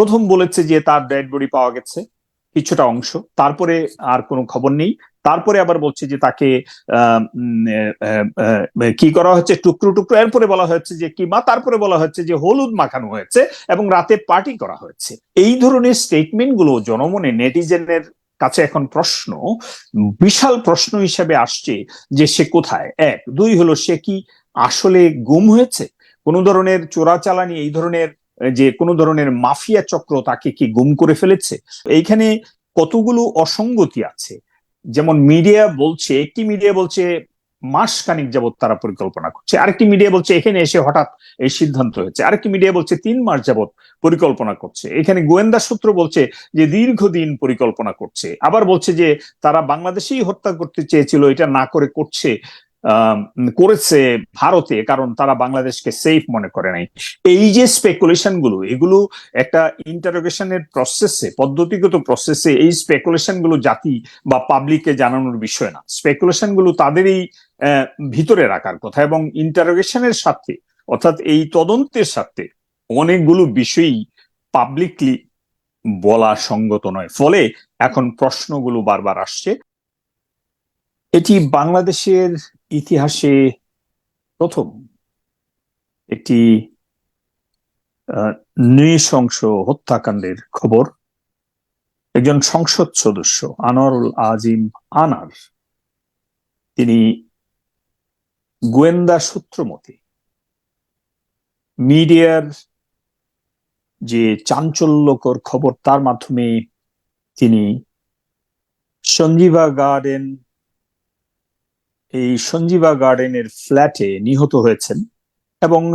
প্রথম বলেছে যে তার ডেড বডি পাওয়া গেছে কিছুটা অংশ। তারপরে আর কোনো খবর নেই। তারপরে আবার বলছে যে তাকে কি করা হচ্ছে? টুকরো টুকরো। এরপরে বলা হচ্ছে যে কিমা, তারপরে বলা হচ্ছে যে হলুদ মাখানো হয়েছে এবং রাতে পার্টি করা হয়েছে। এই ধরনের স্টেটমেন্টগুলো জনমনে নেটিজেনের কাছে এখন প্রশ্ন, বিশাল প্রশ্ন হিসেবে আসছে যে সে কোথায়? এক। দুই হলো, সে কি আসলে গুম হয়েছে? কোন ধরনের চোরাচালানি, এই ধরনের যে কোনো ধরনের মাফিয়া চক্র তাকে কি গুম করে ফেলেছে? এইখানে কতগুলো অসঙ্গতি আছে? যেমন মিডিয়া বলছে, একটি মিডিয়া বলছে মাস খানিক যাবত তারা পরিকল্পনা করছে। আরেকটি মিডিয়া বলছে, এখানে এসে হঠাৎ এই সিদ্ধান্ত হয়েছে। আরেকটি মিডিয়া বলছে, তিন মাস যাবৎ পরিকল্পনা করছে। এখানে গোয়েন্দা সূত্র বলছে যে দীর্ঘদিন পরিকল্পনা করছে। আবার বলছে যে তারা বাংলাদেশেই হত্যা করতে চেয়েছিল, এটা না করে করছে। করেছে ভারতে, কারণ তারা বাংলাদেশকে সেফ মনে করে নাই। এই যে স্পেকুলেশনগুলো, এগুলো একটা ইন্টারোগেশনের প্রসেসে পদ্ধতিগত প্রসেসে এই স্পেকুলেশনগুলো জাতি বা পাবলিককে জানানোর বিষয় না। স্পেকুলেশনগুলো তাদেরই ভিতরে রাখার কথা এবং ইন্টারোগেশনের সাথে অর্থাৎ এই তদন্তের সাথে অনেকগুলো বিষয়ই পাবলিকলি বলা সঙ্গত নয়। ফলে এখন প্রশ্নগুলো বারবার আসছে। এটি বাংলাদেশের ইতিহাসে প্রথম একটি নৃশংস হত্যাকাণ্ডের খবর। একজন সংসদ সদস্য, আনোয়ারুল আজিম আনার, তিনি গোয়েন্দা সূত্র মতে মিডিয়ার যে চাঞ্চল্যকর খবর, তার মাধ্যমে তিনি সঞ্জীবা গার্ডেন এই সঞ্জীবা গার্ডেনের ফ্ল্যাটে নিহত হয়েছেন এবং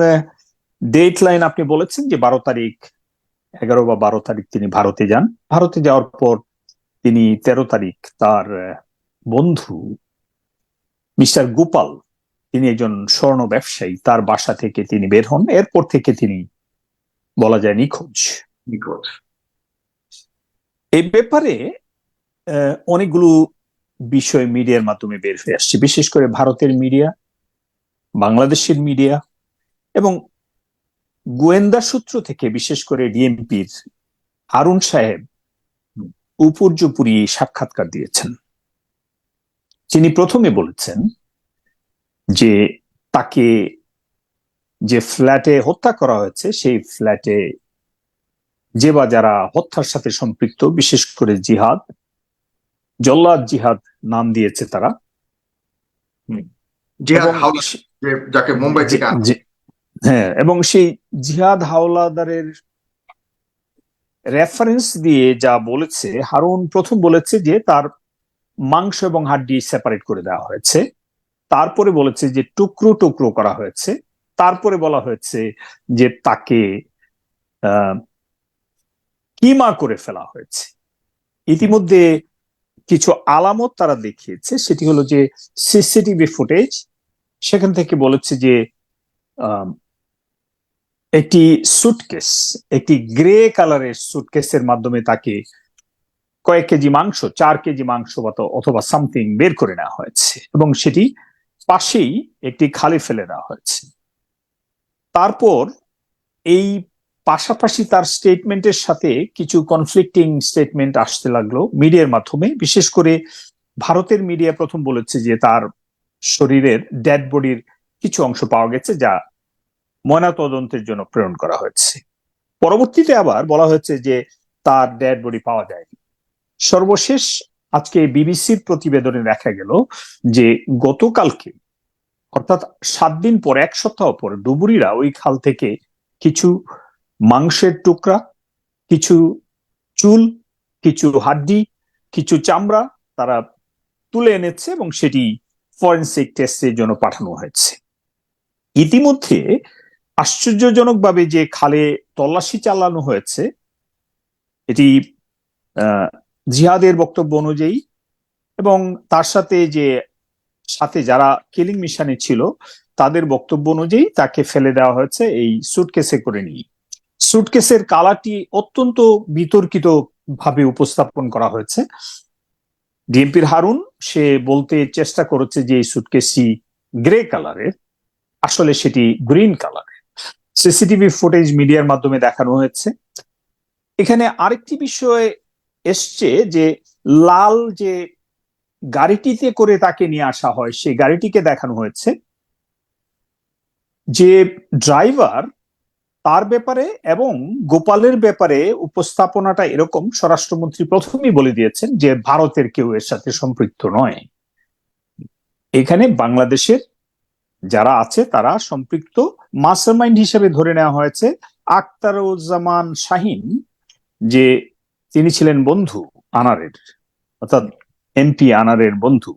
ডেট লাইন আপনি বলেছেন যে বারো তারিখ এগারো বা বারো তারিখ তিনি ভারতে যান। ভারতে যাওয়ার পর তিনি তেরো তারিখ তার বন্ধু মিস্টার গোপাল তিনি একজন স্বর্ণ ব্যবসায়ী তার বাসা থেকে তিনি বের হন। এরপর থেকে তিনি বলা যায় নিখোঁজ। নিখোঁজ। এই ব্যাপারে আহ, অনেকগুলো বিষয় মিডিয়ার মাধ্যমে বের হয়ে আসছে। বিশেষ করে ভারতের মিডিয়া, বাংলাদেশের মিডিয়া এবং গোয়েন্দা সূত্র থেকে বিশেষ করে ডিএমপির হারুন সাহেব উপর্যুপুরি সাক্ষাৎকার দিয়েছেন। তিনি প্রথমে বলেছেন যে তাকে যে ফ্ল্যাটে হত্যা করা হয়েছে, সেই ফ্ল্যাটে যে বা যারা হত্যার সাথে সম্পৃক্ত, বিশেষ করে জিহাদ জল্লাদ জিহাদ নাম দিয়েছে তারা। এবং যাকে মুম্বাই থেকে হ্যাঁ। এবং সেই জিহাদ হাওলাদারের রেফারেন্স দিয়ে যা বলেছে হারুন প্রথম বলেছে যে তার মাংস এবং হাড্ডি সেপারেট করে দেওয়া হয়েছে। তারপরে বলেছে যে টুকরো টুকরো করা হয়েছে। তারপরে বলা হয়েছে যে তাকে আহ, কিমা করে ফেলা হয়েছে। ইতিমধ্যে কিছু আলামত তারা দেখিয়েছে, সেটি হলো যে সিসিটিভি ফুটেজ, সেখান থেকে বলেছে যে একটি সুটকেস একটি গ্রে কালারের সুটকেসের মাধ্যমে তাকে কয়েক কেজি মাংস, চার কেজি মাংস অথবা সামথিং বের করে নেওয়া হয়েছে এবং সেটি পাশেই একটি খালি ফেলে দেওয়া হয়েছে। তারপর এই পাশাপাশি তার স্টেটমেন্টের সাথে কিছু কনফ্লিক্টিং স্টেটমেন্ট আসতে লাগল মিডিয়ার মাধ্যমে। বিশেষ করে ভারতের মিডিয়া প্রথম বলেছে যে তার শরীরের ডেড বডির কিছু অংশ পাওয়া গেছে যা ময়নাতদন্তের জন্য প্রেরণ করা হয়েছে। পরবর্তীতে আবার বলা হয়েছে যে তার ডেড বডি পাওয়া যায়নি। সর্বশেষ আজকে বিবিসির প্রতিবেদনে দেখা গেল যে গতকালকে, অর্থাৎ সাত দিন পর, এক সপ্তাহ পর, ডুবুরিরা ওই খাল থেকে কিছু মাংসের টুকরা, কিছু চুল, কিছু হাড্ডি, কিছু চামড়া তারা তুলে এনেছে এবং সেটি ফরেন্সিক টেস্টের জন্য পাঠানো হয়েছে। ইতিমধ্যে আশ্চর্যজনকভাবে যে খালে তল্লাশি চালানো হয়েছে, এটি জিহাদের বক্তব্য অনুযায়ী এবং তার সাথে যে, সাথে যারা কিলিং মিশনে ছিল, তাদের বক্তব্য অনুযায়ী তাকে ফেলে দেওয়া হয়েছে, এই সুটকেসে করে নিয়ে। সুটকেসের কালারটি অত্যন্ত বিতর্কিত ভাবে উপস্থাপন করা হয়েছে। ডিএমপির হারুন, সে বলতে চেষ্টা করেছে যে এই সুটকেসটি গ্রে কালারের, আসলে সেটি গ্রিন কালারের। সিসিটিভি ফুটেজ মিডিয়ার মাধ্যমে দেখানো হয়েছে। এখানে আরেকটি বিষয় এসছে যে লাল যে গাড়িটিতে করে তাকে নিয়ে আসা হয়, সেই গাড়িটিকে দেখানো হয়েছে যে ড্রাইভার তার ব্যাপারে এবং গোপালের ব্যাপারে উপস্থাপনাটা এরকম স্বরাষ্ট্রমন্ত্রী প্রথমেই বলে দিয়েছেন যে ভারতের কেউ এর সাথে সম্পৃক্ত নয়। এখানে বাংলাদেশের যারা আছে তারা সম্পৃক্ত মাস্টারমাইন্ড হিসেবে ধরে নেওয়া হয়েছে আখতারুজ্জামান শাহিন, যে তিনি ছিলেন বন্ধু আনারের, অর্থাৎ এমপি আনারের বন্ধু।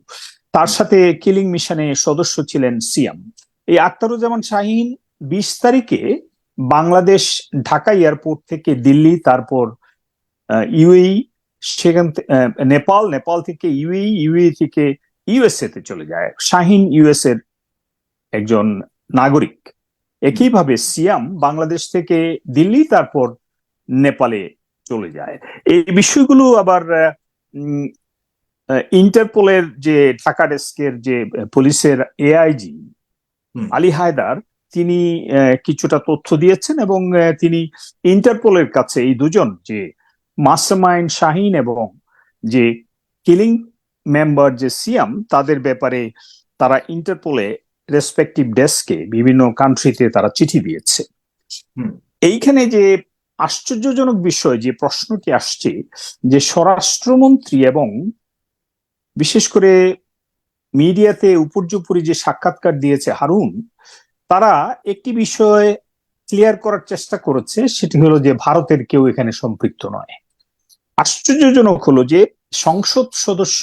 তার সাথে কিলিং মিশনে সদস্য ছিলেন সিয়াম। এই আখতারুজ্জামান শাহিন বিশ তারিখে বাংলাদেশ ঢাকা এয়ারপোর্ট থেকে দিল্লি তারপর ইউএই সেখান নেপাল নেপাল থেকে ইউএই ইউএই থেকে ইউএসএ তে চলে যায়। শাহিন ইউএস এর একজন নাগরিক। একইভাবে সিয়াম বাংলাদেশ থেকে দিল্লি তারপর নেপালে চলে যায়। এই বিষয়গুলো আবার ইন্টারপোলের যে ঢাকা ডেস্কের যে পুলিশের এআইজি আলী হায়দার তিনি আহ, কিছুটা তথ্য দিয়েছেন এবং তিনি ইন্টারপোলের কাছে এই দুজন যে মাস্টারমাইন্ড শাহিন এবং যে কিলিং মেম্বার যে সিয়াম তাদের ব্যাপারে তারা ইন্টারপোলে রেসপেক্টিভ ডেস্কে বিভিন্ন কান্ট্রিতে তারা চিঠি দিয়েছে। এইখানে যে আশ্চর্যজনক বিষয় যে প্রশ্নটি আসছে যে স্বরাষ্ট্রমন্ত্রী এবং বিশেষ করে মিডিয়াতে উপর্যুপরি যে সাক্ষাৎকার দিয়েছে হারুন তারা একটি বিষয় ক্লিয়ার করার চেষ্টা করেছে, সেটি হলো যে ভারতের কেউ এখানে সম্পৃক্ত নয়। আশ্চর্যজনক হলো যে সংসদ সদস্য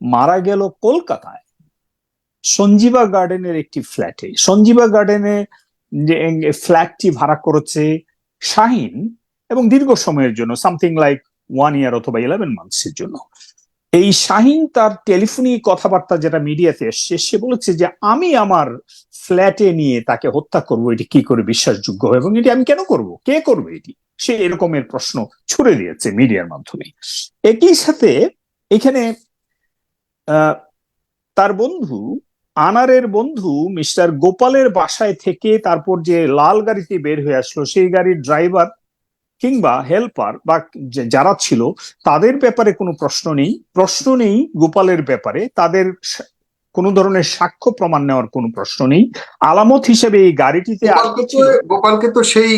মারা গেল কলকাতায়, সঞ্জীবা গার্ডেনের একটি ফ্ল্যাটে সঞ্জীবা গার্ডেনে যে ফ্ল্যাটটি ভাড়া করেছে শাহিন এবং দীর্ঘ সময়ের জন্য সামথিং লাইক ওয়ান ইয়ার অথবা ইলেভেন মান্থসের জন্য। এই শাহিন তার টেলিফোনিক কথাবার্তা যেটা মিডিয়াতে এসছে, সে বলেছে যে, আমি আমার ফ্ল্যাটে নিয়ে তাকে হত্যা করব। এটি কি করে বিশ্বাসযোগ্য এবং এটি আমি কেন করব? কে করবে এটি? সে এরকমের প্রশ্ন ছুড়ে দিয়েছে মিডিয়ার মাধ্যমে। একই সাথে এখানে তার বন্ধু, আনারের বন্ধু মিস্টার গোপালের বাসায় থেকে তারপর যে লাল গাড়িটি বের হয়ে আসলো, সেই গাড়ির ড্রাইভার কিংবা হেল্পার বা যারা ছিল তাদের ব্যাপারে কোনো প্রশ্ন নেই। প্রশ্ন নেই গোপালের ব্যাপারে। তাদের কোনো ধরনের সাক্ষ্য প্রমাণ নেওয়ার কোনো প্রশ্ন নেই। আলামত হিসেবে এই গাড়িটিতে গোপালকে তো গোপালকে তো সেই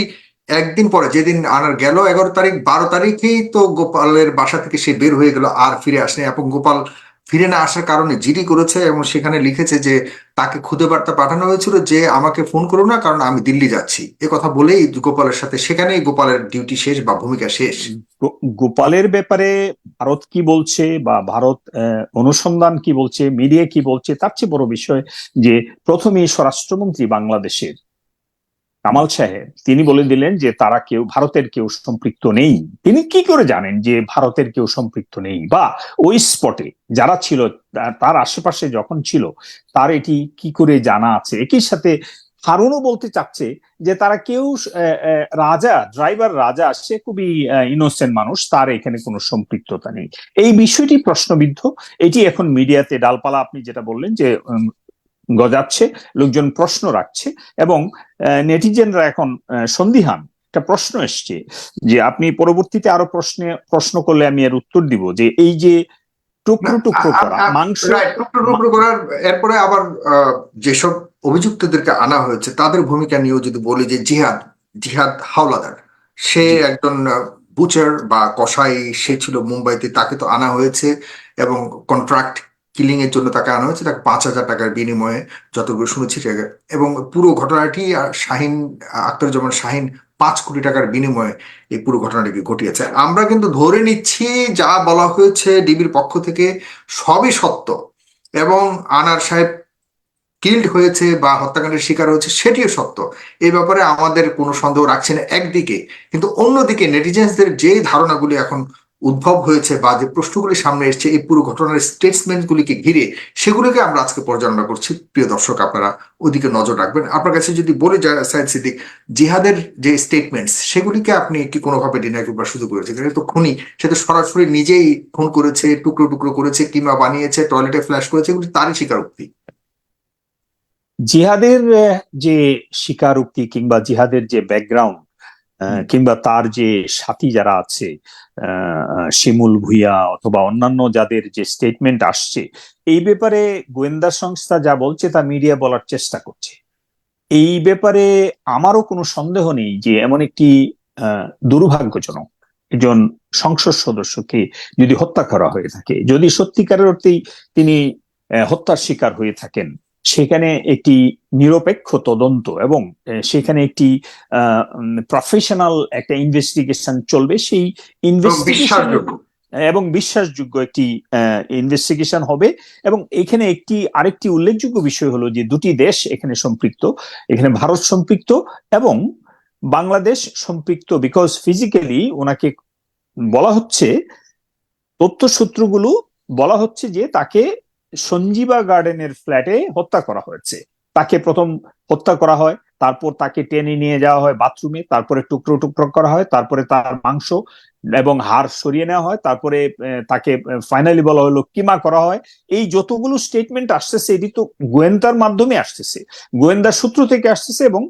একদিন পরে যেদিন আনার গেল এগারো তারিখ বারো তারিখেই তো গোপালের বাসা থেকে সে বের হয়ে গেল আর ফিরে আসেনি এবং গোপাল ফিরে না আসার কারণে জিডি করেছে এবং সেখানে লিখেছে যে তাকে খুদে বার্তা পাঠানো হয়েছিল যে আমাকে ফোন করো না, কারণ আমি দিল্লি যাচ্ছি। এ কথা বলেই গোপালের সাথে সেখানেই গোপালের ডিউটি শেষ বা ভূমিকা শেষ। গোপালের ব্যাপারে ভারত কি বলছে বা ভারত অনুসন্ধান কি বলছে, মিডিয়া কি বলছে, তার চেয়ে বড় বিষয় যে প্রথমেই স্বরাষ্ট্রমন্ত্রী বাংলাদেশের। কামাল সাহেব, তিনি বলে দিলেন যে তারা কেউ, ভারতের কেউ সম্পৃক্ত নেই। তিনি কি করে জানেন যে ভারতের কেউ সম্পৃক্ত নেই? বা ওই স্পটে যারা ছিল, তার আশেপাশে যখন ছিল, তার এটি কি করে জানা আছে? একই সাথে হারুনও বলতে চাচ্ছে যে তারা কেউ রাজা ড্রাইভার রাজা, সে খুবই ইনোসেন্ট মানুষ, তার এখানে কোনো সম্পৃক্ততা নেই। এই বিষয়টি প্রশ্নবিদ্ধ। এটি এখন মিডিয়াতে ডালপালা, আপনি যেটা বললেন যে গজাচ্ছে লোকজন প্রশ্ন রাখছে এবং নেটিজেনরা এখন সন্দিহান একটা প্রশ্ন এসছে যে আপনি পরবর্তীতে আরও প্রশ্নে প্রশ্ন করলে আমি এর উত্তর দিব যে এই যে টুকরো টুকরো করা মাংস টুকরো টুকরো করার এরপরে আবার যেসব অভিযুক্তদেরকে আনা হয়েছে তাদের ভূমিকা নিয়েও যদি বলি যে জিহাদ জিহাদ হাওলাদার সে। একজন বুচার বা কসাই সে ছিল মুম্বাইতে তাকে তো আনা হয়েছে এবং কন্ট্রাক্ট কিলিং এর জন্য তাকে আনা হয়েছে, তাকে পাঁচ হাজার টাকার বিনিময়ে যতগুলো শুনেছি এবং পুরো ঘটনাটি শাহিন আখতারুজ্জামান শাহিন পাঁচ কোটি টাকার বিনিময়ে এই পুরো ঘটনাটিকে ঘটিয়েছে। আমরা কিন্তু ধরে নিচ্ছি, যা বলা হয়েছে ডিবির পক্ষ থেকে সবই সত্য। এবং আনার সাহেব কিল্ড হয়েছে বা হত্যাকাণ্ডের শিকার হয়েছে, সেটিও সত্য। এই ব্যাপারে আমাদের কোনো সন্দেহ রাখছে না একদিকে। কিন্তু অন্যদিকে নেটিজেন্সদের যে ধারণাগুলি এখন উদ্ভব হয়েছে বা যে প্রশ্নগুলি সামনে এসেছে, এই পুরো ঘটনার স্টেটসমেন্ট গুলিকে ঘিরে সেগুলোকে আমরা আজকে পর্যালোচনা করছি। প্রিয় দর্শক, আপনারা ওদিকে নজর রাখবেন। আপনার কাছে যদি বলে যায় সাইদ সিদ্দিক, জিহাদের যে স্টেটমেন্টস সেগুলিকে আপনি কি কোনোভাবে ডিনাই করবার সুযোগ করেছেন? তো খুনি, সে তো সরাসরি নিজেই খুন করেছে, টুকরো টুকরো করেছে, কিংবা বানিয়েছে টয়লেটে ফ্ল্যাশ করেছে, এগুলি তারই স্বীকারোক্তি। জিহাদের যে স্বীকারোক্তি কিংবা জিহাদের যে ব্যাকগ্রাউন্ড। কিংবা তার যে সাথী যারা আছে শিমুল ভুইয়া অথবা অন্যান্য যাদের যে স্টেটমেন্ট আসছে, এই ব্যাপারে গোয়েন্দা সংস্থা যা বলছে তা মিডিয়া বলার চেষ্টা করছে। এই ব্যাপারে আমারও কোনো সন্দেহ নেই যে এমন একটি দুর্ভাগ্যজনক একজন সংসদ সদস্যকে যদি হত্যা করা হয়ে থাকে, যদি সত্যিকারের অর্থেই তিনি হত্যার শিকার হয়ে থাকেন সেখানে একটি নিরপেক্ষ তদন্ত এবং সেখানে একটি প্রফেশনাল একটা ইনভেস্টিগেশন চলবে। সেই ইনভেস্টিগেশন এবং বিশ্বাসযোগ্য। একটি ইনভেস্টিগেশন হবে এবং এখানে একটি আরেকটি উল্লেখযোগ্য বিষয় হলো যে দুটি দেশ এখানে সম্পৃক্ত। এখানে ভারত সম্পৃক্ত এবং বাংলাদেশ সম্পৃক্ত বিকজ ফিজিক্যালি ওনাকে বলা হচ্ছে তথ্য সূত্রগুলো বলা হচ্ছে যে তাকে সঞ্জীবা গার্ডেনের ফ্ল্যাটে হত্যা করা হয়েছে। তাকে প্রথম হত্যা করা হয়, তারপর তাকে টেনে নিয়ে যাওয়া হয় বাথরুমে, তারপরে টুকরো টুকরো করা হয়, তারপরে তার মাংস এবং হাড় সরিয়ে নেওয়া হয়, তারপরে তাকে ফাইনালি বলা হলো কিমা করা হয়। এই যতগুলো স্টেটমেন্ট আসতেছে, এটি তো গোয়েন্দার মাধ্যমে আসতেছে। গোয়েন্দা সূত্র থেকে আসতেছে এবং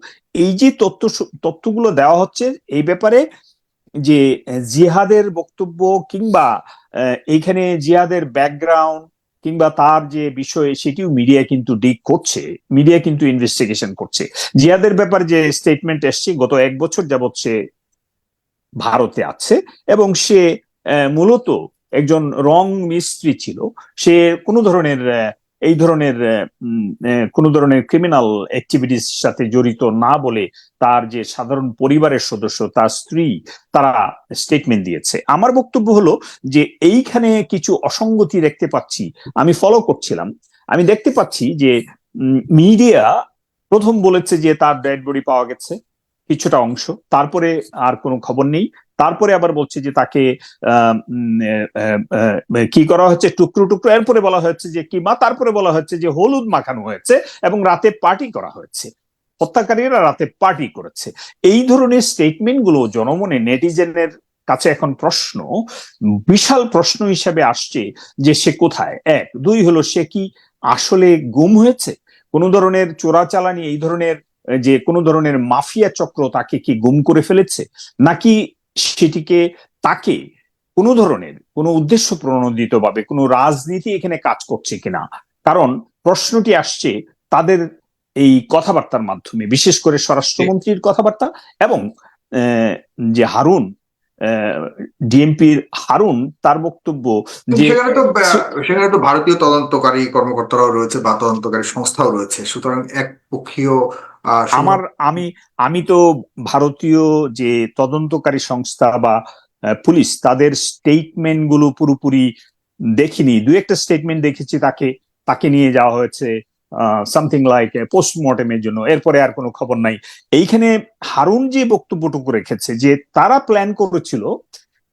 এই যে তথ্য তথ্যগুলো দেওয়া হচ্ছে, এই ব্যাপারে যে জিহাদের বক্তব্য কিংবা এইখানে জিহাদের ব্যাকগ্রাউন্ড কিংবা তার যে বিষয়ে সেটিও মিডিয়া কিন্তু ডিক করছে মিডিয়া কিন্তু ইনভেস্টিগেশন করছে। জিয়াদের ব্যাপারে যে স্টেটমেন্ট এসছে, গত এক বছর যাবৎ সে ভারতে আছে এবং সে মূলত একজন রং মিস্ত্রি ছিল। সে কোনো ধরনের এই ধরনের কোনো ধরনের ক্রিমিনাল অ্যাক্টিভিটিস সাথে জড়িত না বলে তার যে সাধারণ পরিবারের সদস্য, তার স্ত্রী, তারা স্টেটমেন্ট দিয়েছে। আমার বক্তব্য হলো যে এইখানে কিছু অসঙ্গতি দেখতে পাচ্ছি, আমি ফলো করছিলাম। আমি দেখতে পাচ্ছি যে মিডিয়া প্রথম বলেছে যে তার ডেড বডি পাওয়া গেছে, কিছুটা অংশ। তারপরে আর কোনো খবর নেই। তারপরে আবার বলছে যে তাকে কি করা হচ্ছে? টুকরো টুকরো। এরপরে বলা হচ্ছে যে কিমা, তারপরে বলা হচ্ছে যে হলুদ মাখানো হয়েছে এবং রাতে পার্টি করা হয়েছে। হত্যাকারীরা রাতে পার্টি করেছে। এই ধরনের স্টেটমেন্টগুলো জনমনে নেটিজেনের কাছে এখন প্রশ্ন, বিশাল প্রশ্ন হিসেবে আসছে যে সে কোথায়? এক। দুই হলো, সে কি আসলে গুম হয়েছে? কোনো ধরনের চোরাচালানি এই ধরনের, যে কোনো ধরনের মাফিয়া চক্র তাকে কি গুম করে ফেলেছে? নাকি সেটিকে তাকে কোনো ধরনের, কোনো উদ্দেশ্য প্রণোদিত ভাবে কোনো রাজনীতি এখানে কাজ করছে কিনা? কারণ প্রশ্নটি আসছে তাদের এই কথাবার্তার মাধ্যমে, বিশেষ করে স্বরাষ্ট্রমন্ত্রীর কথাবার্তা এবং যে হারুন ডিএমপির হারুন তার বক্তব্য যে সেখানে তো সেখানে তো ভারতীয় তদন্তকারী কর্মকর্তারাও রয়েছে বা তদন্তকারী সংস্থাও রয়েছে। সুতরাং এক পক্ষীয় আমার আমি আমি তো ভারতীয় যে তদন্তকারী সংস্থা বা পুলিশ তাদের স্টেটমেন্টগুলো পুরোপুরি দেখিনি। দু একটা স্টেটমেন্ট দেখেছি তাকে তাকে নিয়ে যাওয়া হয়েছে। সামথিং লাইক পোস্টমর্টেমের জন্য। এরপরে আর কোনো খবর নাই। এইখানে হারুন যে বক্তব্যটুকু রেখেছে, যে তারা প্ল্যান করেছিল,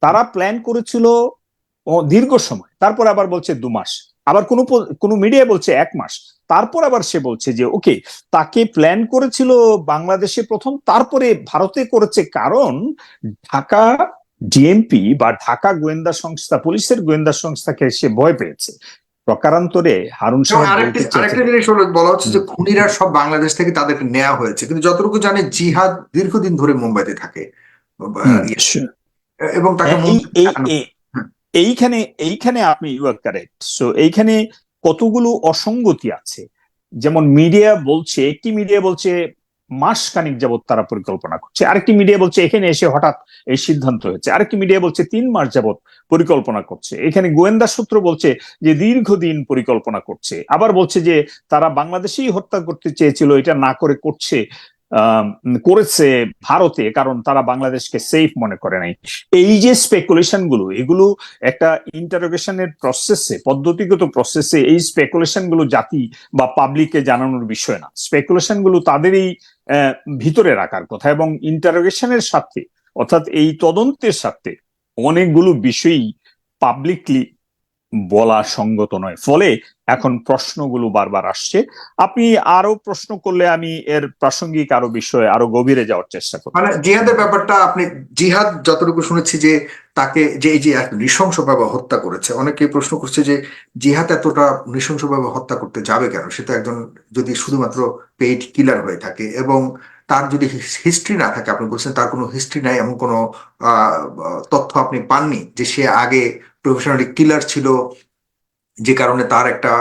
তারা প্ল্যান করেছিল দীর্ঘ সময়। তারপর আবার বলছে দু মাস। আবার কোনো কোনো মিডিয়া বলছে এক মাস। তারপর আবার সে বলছে যে ওকে তাকে প্ল্যান করেছিল বাংলাদেশে প্রথম, তারপরে ভারতে করেছে কারণ ঢাকা ডিএমপি বা ঢাকা গোয়েন্দা সংস্থা, পুলিশের গোয়েন্দা সংস্থাকে সে ভয় পেয়েছে। প্রকারান্তরে হারুন আরেকটি জিনিস হলো বলা হচ্ছে যে খুনিরা সব বাংলাদেশ থেকে তাদেরকে নেওয়া হয়েছে। কিন্তু যতটুকু জানে জিহাদ দীর্ঘদিন ধরে মুম্বাইতে থাকে। ইয়ে. এবং তাকে এই- এইখানে এইখানে আপনি ইউ আর কারেক্ট সো এইখানে কতগুলো অসঙ্গতি আছে? যেমন মিডিয়া বলছে একটি মিডিয়া বলছে মাস খানিক যাবৎ তারা পরিকল্পনা করছে। আরেকটি মিডিয়া বলছে, এখানে এসে হঠাৎ এই সিদ্ধান্ত হয়েছে। আরেকটি মিডিয়া বলছে, তিন মাস যাবৎ পরিকল্পনা করছে। এখানে গোয়েন্দা সূত্র বলছে যে, দীর্ঘদিন পরিকল্পনা করছে। আবার বলছে যে, তারা বাংলাদেশেই হত্যা করতে চেয়েছিল, এটা না করে করছে। করেছে ভারতে, কারণ তারা বাংলাদেশকে সেফ মনে করে নাই। এই যে স্পেকুলেশনগুলো, এগুলো একটা ইন্টারোগেশনের প্রসেসে পদ্ধতিগত প্রসেসে এই স্পেকুলেশনগুলো জাতি বা পাবলিককে জানানোর বিষয় না। স্পেকুলেশনগুলো তাদেরই ভিতরে রাখার কথা এবং ইন্টারোগেশনের সাথে অর্থাৎ এই তদন্তের সাথে অনেকগুলো বিষয়ই পাবলিকলি বলা সঙ্গত নয়। ফলে এখন প্রশ্নগুলো বারবার আসছে। আপনি আরও প্রশ্ন করলে আমি এর প্রাসঙ্গিক আরও বিষয়ে আরও গভীরে যাওয়ার চেষ্টা করব। মানে জিহাদের ব্যাপারটা আপনি, জিহাদ যতটুকু শুনেছি যে তাকে, যে এই যে নৃশংসভাবে হত্যা করেছে অনেকে প্রশ্ন করছে যে জিহাদ এতটা নৃশংসভাবে হত্যা করতে যাবে কেন? সেটা একজন যদি শুধুমাত্র পেইড কিলার হয়ে থাকে এবং তার যদি হিস্ট্রি না থাকে, আপনি বলছেন তার কোনো হিস্ট্রি নাই, এমন কোনো তথ্য আপনি পাননি যে সে আগে প্রফেশনালি কিলার ছিল, যে কারণে তার একটা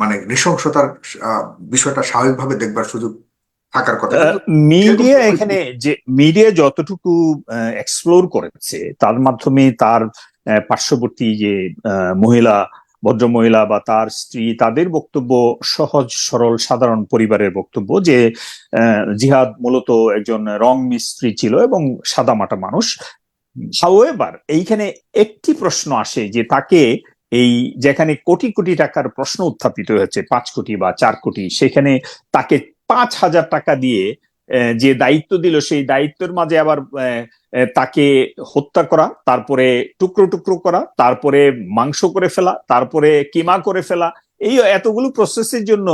মানে নৃশংসতার বিষয়টা স্বাভাবিকভাবে দেখবার সুযোগ থাকার কথা। মিডিয়া এখানে যে মিডিয়া যতটুকু এক্সপ্লোর করেছে, তার মাধ্যমে তার পার্শ্ববর্তী যে মহিলা ভদ্র মহিলা বা তার স্ত্রী, তাদের বক্তব্য সহজ, সরল, সাধারণ পরিবারের বক্তব্য যে জিহাদ মূলত একজন রং মিস্ত্রি ছিল এবং সাদামাটা মানুষ। হাওয়েভার এইখানে একটি প্রশ্ন আসে যে তাকে এই যেখানে কোটি কোটি টাকার প্রশ্ন উত্থাপিত হয়েছে, পাঁচ কোটি বা চার কোটি, সেখানে তাকে পাঁচ হাজার টাকা দিয়ে যে দায়িত্ব দিল, সেই দায়িত্বের মাঝে আবার তাকে হত্যা করা, তারপরে টুকরো টুকরো করা, তারপরে মাংস করে ফেলা, তারপরে কিমা করে ফেলা। এই এতগুলো প্রসেসের জন্য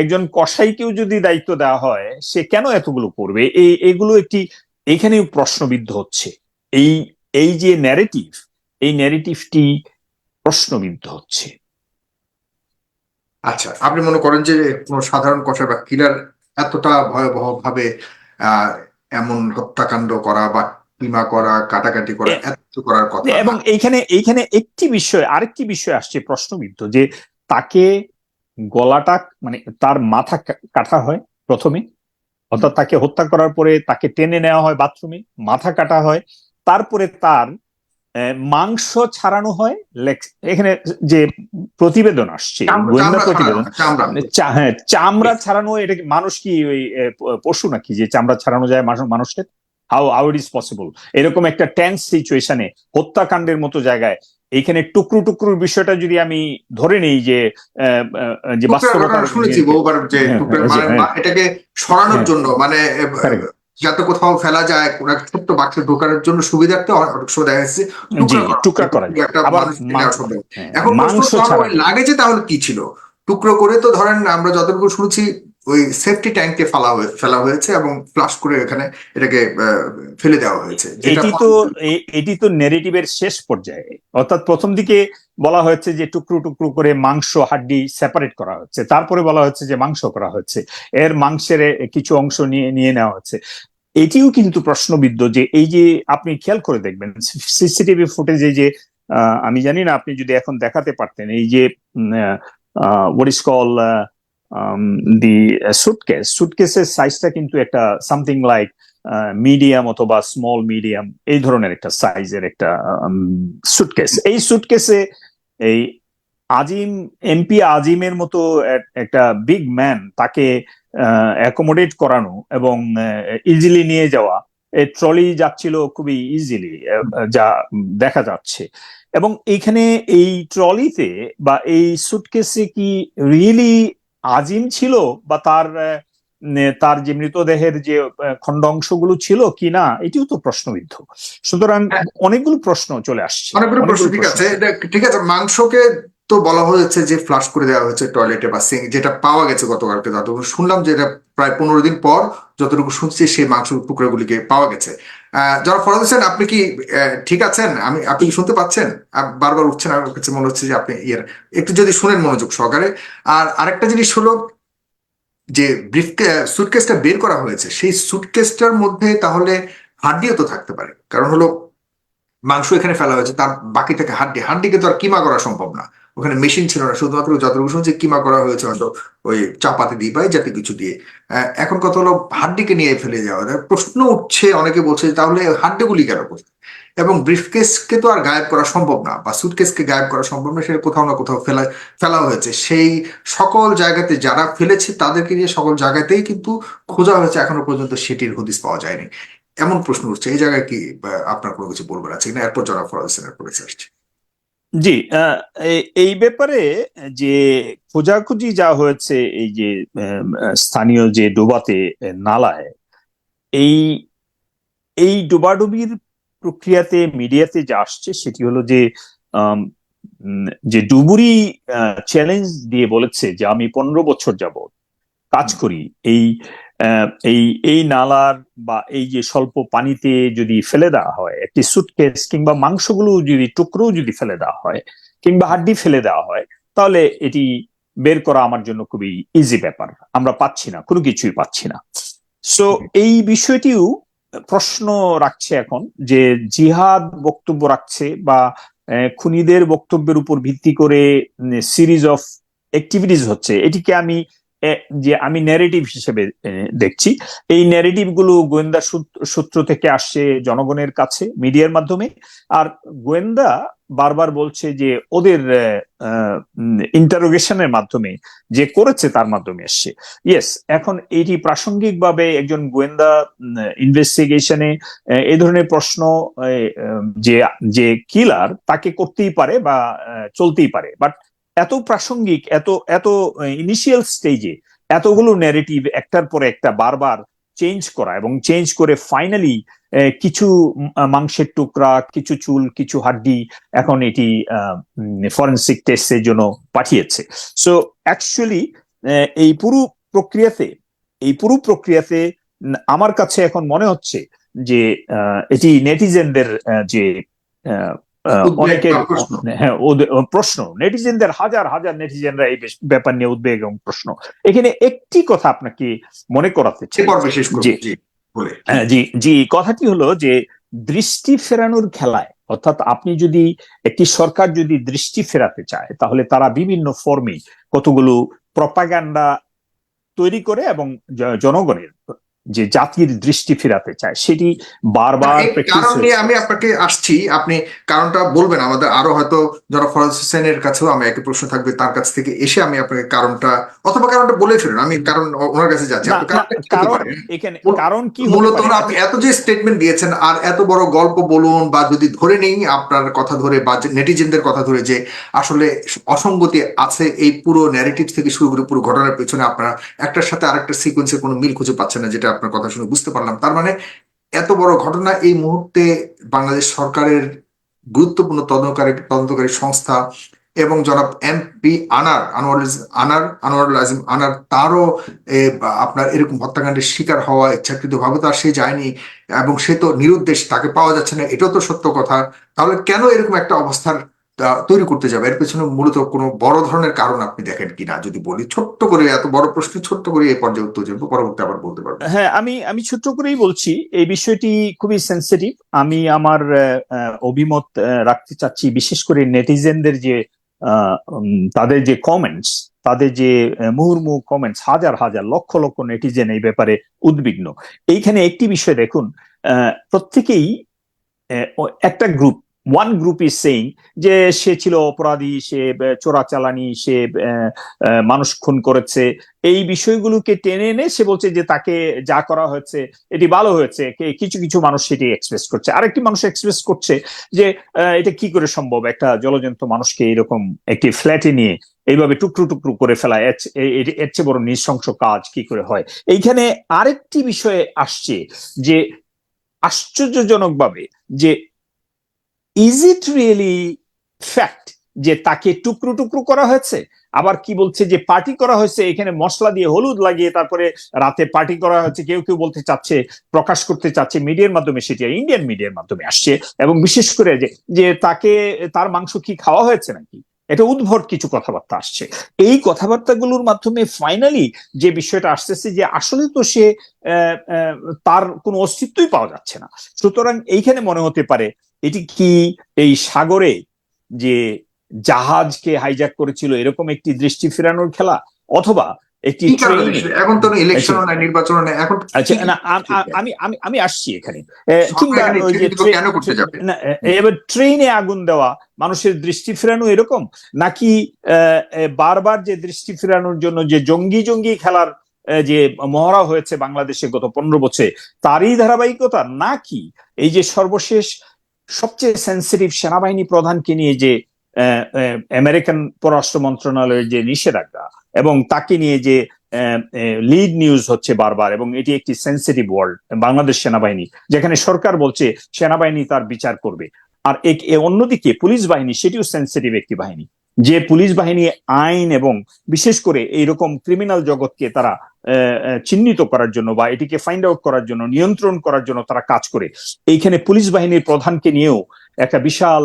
একজন কসাইকেও যদি দায়িত্ব দেওয়া হয়, সে কেন এতগুলো করবে? এই এগুলো একটি এখানেও প্রশ্নবিদ্ধ হচ্ছে। এই এই যে ন্যারেটিভ এই ন্যারেটিভটি প্রশ্নবিদ্ধ হচ্ছে। আচ্ছা আপনি মনে করেন যে কোনো সাধারণ কষাই বা কিলার এতটা ভয়াবহ ভাবে এমন হত্যাকাণ্ড করা বা কিমা করা কাটাকাটি করা এত করার কথা এবং এইখানে এইখানে একটি বিষয় আরেকটি বিষয় আসছে প্রশ্নবিদ্ধ যে তাকে গলাটা মানে তার মাথা কাটা হয় প্রথমে। অর্থাৎ তাকে হত্যা করার পরে তাকে টেনে নেওয়া হয় বাথরুমে মাথা কাটা হয়। তারপরে তার মাংস ছাড়ানো হয় এখানে যে প্রতিবেদন আসছে গোয়েন্দা প্রতিবেদন মানে হ্যাঁ চামড়া ছাড়ানো এটা মানুষ কি ওই পশু নাকি যে চামড়া ছাড়ানো যায় মানুষ- মানুষের how how it is possible এরকম একটা টেন্স সিচুয়েশনে হত্যাকাণ্ডের মতো জায়গায় এখানে টুকরো টুকরোর বিষয়টা যদি আমি ধরে নেই যে যে বাস্তবতা শুনেছি বহুবার যে হ্যাঁ, হ্যাঁ, হ্যাঁ। এটাকে সরানোর। জন্য মানে. যাতে কোথাও ফেলা যায় কোন একটা ছোট্ট বাক্সে ঢোকানোর জন্য সুবিধার্থে অনেক সময় দেখা যাচ্ছে টুকরা করা। হ্যাঁ, এখন লাগেজে তাহলে কি ছিল? টুকরো করে তো ধরেন আমরা যতটুকু শুনেছি ওই সেফটি ট্যাঙ্কে ফেলা হয়ে ফেলা হয়েছে এবং ফ্লাশ করে এখানে এটাকে ফেলে দেওয়া হয়েছে। যেটা এটি তো এটি তো নেরেটিভের শেষ পর্যায়ে। অর্থাৎ প্রথম দিকে বলা হয়েছে যে টুকরো টুকরো করে মাংস, হাড্ডি সেপারেট করা হচ্ছে। তারপরে বলা হচ্ছে যে মাংস করা হচ্ছে। এর মাংসের কিছু অংশ নিয়ে নিয়ে নেওয়া হচ্ছে। এটিও কিন্তু প্রশ্নবিদ্ধ যে এই যে আপনি খেয়াল করে দেখবেন, সিসিটিভি ফুটেজে যে আমি জানি না আপনি যদি এখন দেখাতে পারতেন, এই যে what is call the suitcase সুটকেসের সাইজটা কিন্তু একটা সামথিং লাইক মিডিয়াম অথবা স্মল মিডিয়াম এই ধরনের একটা সাইজের একটা সুটকেস এই সুটকেসে এই আজিম এমপি আজিমের মতো একটা বিগ ম্যান তাকে অ্যাকোমোডেট করানো এবং ইজিলি নিয়ে যাওয়া। এই ট্রলি যাচ্ছিল খুবই ইজিলি যা দেখা যাচ্ছে। এবং এইখানে এই ট্রলিতে বা এই সুটকেসে কি রিয়েলি আজিম ছিল বা তার আহ, তার যে মৃতদেহের যে খণ্ড অংশগুলো ছিল কি না এটিও তো প্রশ্নবিদ্ধ। সুতরাং হ্যাঁ। অনেকগুলো প্রশ্ন চলে আসছে। অনেকগুলো প্রশ্ন ঠিক আছে। ঠিক আছে মাংসকে তো বলা হয়েছে যে ফ্লাশ করে দেওয়া হয়েছে টয়লেটে বা সিঙ্ক যেটা পাওয়া গেছে গতকালকে। যতটুকু শুনলাম যে এটা প্রায় পনেরো দিন পর যতটুকু শুনছি সেই মাংস টুকরোগুলিকে পাওয়া গেছে। আহ, যারা ফরাদ হোসেন আপনি কি ঠিক আছেন? আমি আপনি কি শুনতে পাচ্ছেন? বারবার উঠছেন আমার কাছে মনে হচ্ছে যে আপনি ইয়ের একটু যদি শুনেন মনোযোগ সহকারে। আর আরেকটা জিনিস হলো যে ব্রিফ সুটকেসটা বের করা হয়েছে, সেই সুটকেসটার মধ্যে তাহলে হাড্ডিও তো থাকতে পারে। কারণ হলো, মাংস এখানে ফেলা হয়েছে, তার বাকি থেকে হাড্ডি, হাড্ডিকে তো আর কিমা করা সম্ভব না। ওখানে মেশিন ছিল না, শুধুমাত্র যতটুকু শুনছি কিমা করা হয়েছে হয়তো ওই চাপাতি দিয়ে বা জাতীয় কিছু দিয়ে। এখন কথা হলো, হাড্ডিকে নিয়ে ফেলে যাওয়া প্রশ্ন উঠছে, অনেকে বলছে তাহলে হাড্ডিগুলি কেন করছে? এবং ব্রিফকেসকে তো আর গায়েব করা সম্ভব না, বা সুটকেসকে গায়েব করা সম্ভব না, সেটা কোথাও না কোথাও ফেলা ফেলা হয়েছে। সেই সকল জায়গাতে যারা ফেলেছে, তাদেরকে নিয়ে সকল জায়গাতেই কিন্তু খোঁজা হয়েছে, এখনও পর্যন্ত সেটির হদিস পাওয়া যায়নি। এমন প্রশ্ন উঠছে, এই জায়গায় কি আপনার কোনো কিছু বলবার আছে কিনা? এরপর জনাব ফরাজ হোসেনের পরিচয় আসছে। জি এই ব্যাপারে যে খোঁজাখুঁজি যা হয়েছে, এই যে স্থানীয় যে ডোবাতে নালায়, এই এই ডোবাডুবির প্রক্রিয়াতে মিডিয়াতে যা আসছে সেটি হলো যে যে ডুবুরি চ্যালেঞ্জ দিয়ে বলেছে যে আমি পনেরো বছর যাব কাজ করি। এই এই এই নালার বা এই যে স্বল্প পানিতে যদি ফেলে দেওয়া হয় একটি সুটকেস কিংবা মাংসগুলো যদি টুকরো যদি ফেলে দেওয়া হয় কিংবা হাড্ডি ফেলে দেওয়া হয় তাহলে এটি বের করা আমার জন্য খুবই ইজি ব্যাপার। আমরা পাচ্ছি না কোনো কিছুই পাচ্ছি না। সো এই বিষয়টিও প্রশ্ন রাখছে এখন যে জিহাদ বক্তব্য রাখছে বা খুনিদের বক্তব্যের উপর ভিত্তি করে সিরিজ অফ অ্যাক্টিভিটিস হচ্ছে। এটিকে আমি যে আমি ন্যারেটিভ হিসেবে দেখছি, এই ন্যারেটিভগুলো গোয়েন্দা সূত্র- থেকে আসছে জনগণের কাছে, মিডিয়ার মাধ্যমে। আর গোয়েন্দা বারবার বলছে যে ওদের ইন্টারোগেশনের মাধ্যমে, যে করেছে তার মাধ্যমে এসছে। ইয়েস এখন এটি প্রাসঙ্গিকভাবে একজন গোয়েন্দা ইনভেস্টিগেশনে এই ধরনের প্রশ্ন যে যে কিলার তাকে করতেই পারে বা চলতেই পারে। বাট এত প্রাসঙ্গিক, এত এত ইনিশিয়াল স্টেজে এতগুলো ন্যারেটিভ একটার পর একটা বারবার চেঞ্জ করা এবং চেঞ্জ করে ফাইনালি কিছু মাংসের টুকরা, কিছু চুল, কিছু হাড্ডি এখন এটি ফরেন্সিক টেস্টের জন্য পাঠিয়েছে। সো অ্যাকচুয়ালি এই পুরো প্রক্রিয়াতে, এই পুরো প্রক্রিয়াতে আমার কাছে এখন মনে হচ্ছে যে এটি নেটিজেনদের যে প্রশ্ন। হ্যাঁ প্রশ্ন। নেটিজেনদের হাজার হাজার নেটিজেনরা এই ব্যাপার নিয়ে উদ্বেগ এবং প্রশ্ন। এখানে একটি কথা আপনাকে মনে করাতে হ্যাঁ, জি জি কথাটি হলো যে দৃষ্টি ফেরানোর খেলায় অর্থাৎ আপনি যদি একটি সরকার যদি দৃষ্টি ফেরাতে চায় তাহলে তারা বিভিন্ন ফর্মে কতগুলো প্রপাগান্ডা তৈরি করে এবং জনগণের যে জাতির দৃষ্টি ফেরাতে চায় সেটি বারবার কারণ নিয়ে আমি আপনাকে আসছি আপনি কারণটা বলবেন আমাদের আরও হয়তো যারা ফরাজ হোসেনের কাছেও আমি একই প্রশ্ন থাকবে তার কাছ থেকে এসে আমি আপনাকে কারণটা অথবা কারণটা বলে ফেলুন আমি কারণ ওনার কাছে যাচ্ছি এখানে কারণ কি মূলত আপনি এত যে স্টেটমেন্ট দিয়েছেন আর এত বড় গল্প বলুন বা যদি ধরে নেই আপনার কথা ধরে বা নেটিজেনদের কথা ধরে যে আসলে অসঙ্গতি আছে এই পুরো ন্যারেটিভ থেকে শুরু করে পুরো ঘটনার পেছনে আপনারা একটার সাথে আরেকটা সিকোয়েন্সের কোনো মিল খুঁজে পাচ্ছেন না যেটা আপনার কথা শুনে বুঝতে পারলাম। তার মানে এত বড় ঘটনা এই মুহূর্তে বাংলাদেশ সরকারের গুরুত্বপূর্ণ তদন্তকারী তদন্তকারী সংস্থা এবং জনাব এমপি আনার, আনোয়ার আনার, আনোয়ারুল আজিম আনার, তারও আপনার এরকম হত্যাকাণ্ডের শিকার হওয়া ইচ্ছাকৃত ভাবে তো আর সে যায়নি এবং সে তো নিরুদ্দেশ, তাকে পাওয়া যাচ্ছে না, এটাও তো সত্য কথা। তাহলে কেন এরকম একটা অবস্থার তৈরি করতে যাবে। এর পেছনে মূলত কোনো বড় ধরনের কারণ আপনি দেখেন কিনা যদি বলি। ছোট্ট করে এত বড় প্রশ্ন ছোট্ট করে এই পর্যায়ে উত্তর জানব পরবর্তী আবার বলতে পারব। হ্যাঁ আমি আমি ছোট্ট করেই বলছি এই বিষয়টি খুবই সেন্সিটিভ আমি আমার অভিমত রাখতে চাচ্ছি বিশেষ করে নেটিজেনদের যে তাদের যে কমেন্টস তাদের যে আহ, মুহুর্মুহু কমেন্টস হাজার হাজার লক্ষ লক্ষ নেটিজেন এই ব্যাপারে উদ্বিগ্ন। এইখানে একটি বিষয় দেখুন প্রত্যেকেই একটা group one group is saying যে সে ছিল অপরাধী, সে চোরাচালানি সে মানুষ খুন করেছে। এই বিষয়গুলোকে টেনে এনে সে বলছে যে তাকে যা করা হয়েছে, এটি ভালো হয়েছে। কিছু কিছু মানুষ সেটি এক্সপ্রেস করছে। আরেকটি মানুষ এক্সপ্রেস করছে যে এটা কি করে সম্ভব? একটা জলজন্ত মানুষকে এরকম একটি ফ্ল্যাটে নিয়ে এইভাবে টুকরো টুকরো করে ফেলা এর চেয়ে বড় নৃশংস কাজ কি করে হয়? এইখানে আরেকটি বিষয়ে আসছে যে, আশ্চর্যজনকভাবে যে ইজ ইট রিয়েলি ফ্যাক্ট যে তাকে টুকরো টুকরো করা হয়েছে? আবার কি বলছে যে পার্টি করা হয়েছে, এখানে মশলা দিয়ে হলুদ লাগিয়ে তারপরে রাতে পার্টি করা হয়েছে, কেউ কেউ বলতে চাচ্ছে, প্রকাশ করতে চাচ্ছে মিডিয়ার মাধ্যমে, সেটি ইন্ডিয়ান মিডিয়ার মাধ্যমে আসছে। এবং বিশেষ করে যে যে তাকে, তার মাংস কি খাওয়া হয়েছে নাকি? এটা উদ্ভট কিছু কথাবার্তা আসছে। এই কথাবার্তাগুলোর মাধ্যমে ফাইনালি যে বিষয়টা আসতেছে যে আসলে তো সে তার কোনো অস্তিত্বই পাওয়া যাচ্ছে না। সুতরাং এইখানে মনে হতে পারে এটি কি এই সাগরে যে জাহাজকে হাইজ্যাক করেছিল এরকম একটি দৃষ্টি ফেরানোর খেলা? অথবা একটি ট্রেনে এখন তো ইলেকশনও নাই নির্বাচনও নাই। এখন আচ্ছা না আম- আম- আমি আসছি এখানে। কিংবা ওই যে কেন করতে যাবে? না, এবার ট্রেনে আগুন দেওয়া মানুষের দৃষ্টি ফেরানো এরকম? নাকি আহ, বারবার যে দৃষ্টি ফেরানোর জন্য যে জঙ্গি জঙ্গি খেলার যে মহড়া হয়েছে বাংলাদেশে গত পনেরো বছরে তারই ধারাবাহিকতা? নাকি এই যে সর্বশেষ সবচেয়ে সেন্সিটিভ সেনাবাহিনী প্রধানকে নিয়ে যে আমেরিকান পররাষ্ট্র মন্ত্রণালয়ের যে নিষেধাজ্ঞা এবং তাকে নিয়ে যে লিড নিউজ হচ্ছে বারবার এবং এটি একটি সেন্সিটিভ ওয়ার্ল্ড বাংলাদেশ সেনাবাহিনী, যেখানে সরকার বলছে সেনাবাহিনী তার বিচার করবে। আর এক- অন্যদিকে পুলিশ বাহিনী, সেটিও সেন্সিটিভ একটি বাহিনী। যে পুলিশ বাহিনী আইন এবং বিশেষ করে এইরকম ক্রিমিনাল জগৎকে তারা চিহ্নিত করার জন্য বা এটিকে ফাইন্ড আউট করার জন্য নিয়ন্ত্রণ করার জন্য তারা কাজ করে এইখানে পুলিশ বাহিনীর প্রধানকে নিয়েও একটা বিশাল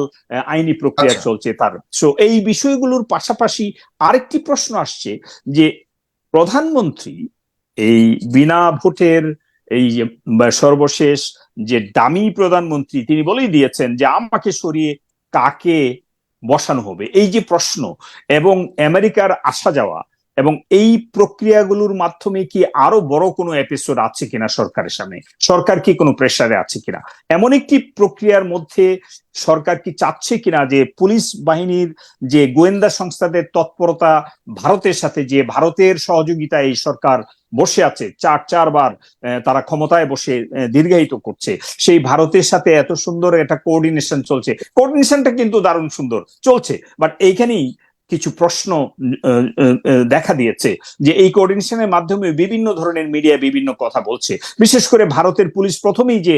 আইনি প্রক্রিয়া আচ্ছা। চলছে তার সো এই বিষয়গুলোর পাশাপাশি আরেকটি প্রশ্ন আসছে যে প্রধানমন্ত্রী এই বিনা ভোটের এই যে, সর্বশেষ যে দামি প্রধানমন্ত্রী তিনি বলেই দিয়েছেন যে আমাকে সরিয়ে কাকে বসানো হবে। এই যে প্রশ্ন, এবং আমেরিকার আসা যাওয়া, এবং এই প্রক্রিয়াগুলোর মাধ্যমে কি আরও বড় কোনো এপিসোড আছে কিনা সরকারের সামনে? সরকার কি কোনো প্রেসারে আছে কিনা? এমন একটি প্রক্রিয়ার মধ্যে সরকার কি চাচ্ছে কিনা যে পুলিশ বাহিনীর যে গোয়েন্দা সংস্থাদের তৎপরতা, ভারতের সাথে যে ভারতের সহযোগিতা এই সরকার বসে আছে, চার, চারবার তারা ক্ষমতায় বসে দীর্ঘায়িত করছে। সেই ভারতের সাথে এত সুন্দর একটা কোঅর্ডিনেশন চলছে। কোঅর্ডিনেশনটা কিন্তু দারুণ সুন্দর, চলছে। বাট এইখানেই কিছু প্রশ্ন দেখা দিয়েছে যে এই কোঅর্ডিনেশনের মাধ্যমে বিভিন্ন ধরনের মিডিয়া বিভিন্ন কথা বলছে। বিশেষ করে ভারতের পুলিশ প্রথমেই যে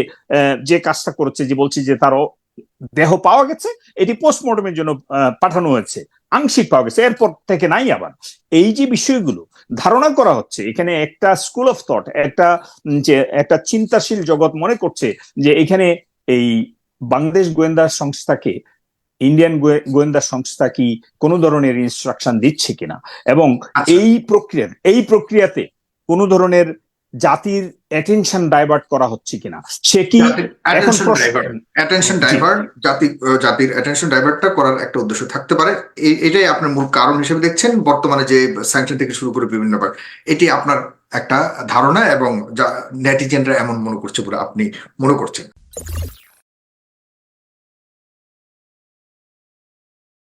যে কাজটা করেছে, যে বলছে যে তার দেহ পাওয়া গেছে এটি পোস্টমর্টমের জন্য পাঠানো হয়েছে। আংশিক পাওয়া গেছে এরপর থেকে নাই আবার। এই যে বিষয়গুলো ধারণা করা হচ্ছে এখানে একটা স্কুল অফ থট একটা যে একটা চিন্তাশীল জগৎ মনে করছে যে এখানে এই বাংলাদেশ গোয়েন্দা সংস্থাকে ইন্ডিয়ান গোয়েন্দা সংস্থা কি কোনো ধরনের ইনস্ট্রাকশন দিচ্ছে কিনা? এবং আচ্ছা। এই প্রক্রিয়া এই প্রক্রিয়াতে কোনো ধরনের জাতির অ্যাটেনশন ডাইভার্ট করা হচ্ছে কিনা? সে কি এখন অ্যাটেনশন। ডাইভার্ট জাতি জাতির অ্যাটেনশন ডাইভার্টটা করার একটা উদ্দেশ্য থাকতে পারে। এটাই আপনার মূল কারণ হিসেবে দেখছেন। বর্তমানে যে স্যাংশন থেকে শুরু করে বিভিন্ন ব্যাপার এটি আপনার একটা ধারণা এবং যা নেটিজেনরা এমন মনে করছে বলে আপনি মনে করছেন।